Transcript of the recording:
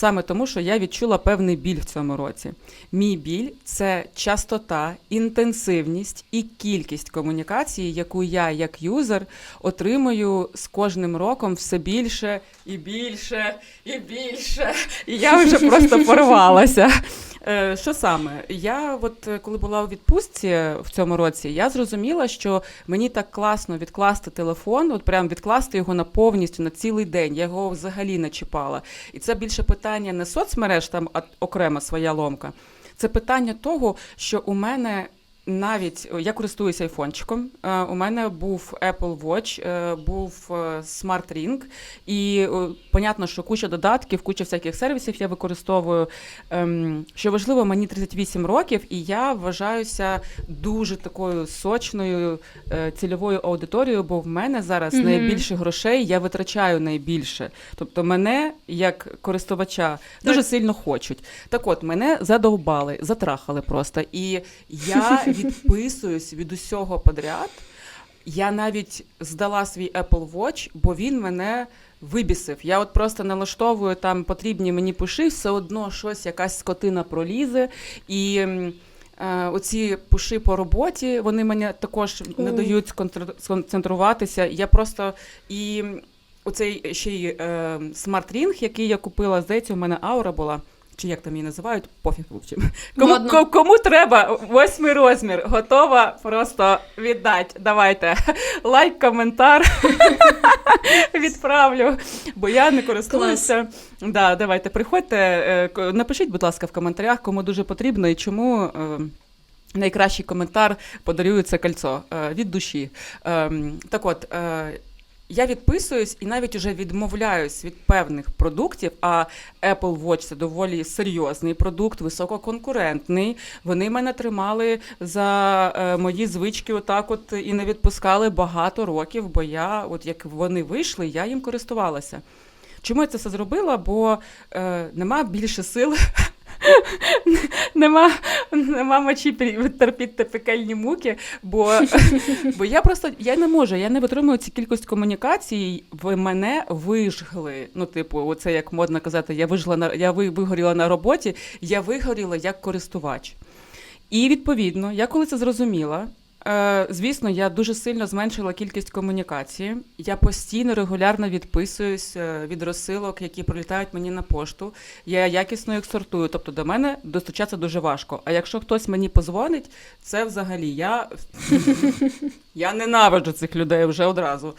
Саме тому, що я відчула певний біль в цьому році. Мій біль це частота, інтенсивність і кількість комунікації, яку я, як юзер, отримую з кожним роком все більше і більше і більше. І я вже просто порвалася. Е, Що саме? Я, от е, коли була у відпустці в цьому році, я зрозуміла, що мені так класно відкласти телефон, от прям відкласти його на повністю на цілий день. Я його взагалі не чіпала. І це більше питання не соцмереж, там окрема своя ломка. Це питання того, що у мене. Навіть я користуюся айфончиком. Е, У мене був Apple Watch, е, був е, Smart Ring, і понятно, що куча додатків, куча всяких сервісів я використовую. Ем, Що важливо, мені 38 років, і я вважаюся дуже такою сочною е, цільовою аудиторією, бо в мене зараз Мгм. найбільше грошей я витрачаю найбільше. Тобто мене як користувача дуже сильно хочуть. Так от, мене задовбали, затрахали просто. І я відписуюсь від усього подряд. Я навіть здала свій Apple Watch, бо він мене вибісив. Я от просто налаштовую там потрібні мені пуши, все одно щось, якась скотина пролізе. І е, оці пуши по роботі, вони мені також не дають сконцентруватися. Я просто і оцей ще й е, смарт-рінг, який я купила, здається, у мене аура була. Чи як там її називають? Пофіг в общем. Кому, Модно. ко- кому треба восьмий розмір, готова просто віддати. Давайте лайк, коментар відправлю, бо я не користуюся. Да, давайте приходьте, е, напишіть, будь ласка, в коментарях, кому дуже потрібно і чому. е, Найкращий коментар це кольцо е, від душі. Ем, так от, я відписуюсь і навіть уже відмовляюсь від певних продуктів. А Apple Watch це доволі серйозний продукт, висококонкурентний. Вони мене тримали за е, мої звички, отак, от і не відпускали багато років, бо я, от як вони вийшли, я їм користувалася. Чому я це все зробила? Бо е, нема більше сил. Нема, нема мочі пі- терпіти пекельні муки, бо, бо я просто я не можу, я не витримую цю кількість комунікацій. Ви мене вижгли. Ну, типу, оце як модно казати, я вижгла на я вигоріла на роботі, я вигоріла як користувач. І відповідно, я коли це зрозуміла. Е, звісно, я дуже сильно зменшила кількість комунікації. Я постійно регулярно відписуюсь е, від розсилок, які прилітають мені на пошту. Я якісно їх сортую. Тобто до мене достучатися дуже важко. А якщо хтось мені позвонить, це взагалі я, я ненавиджу цих людей вже одразу.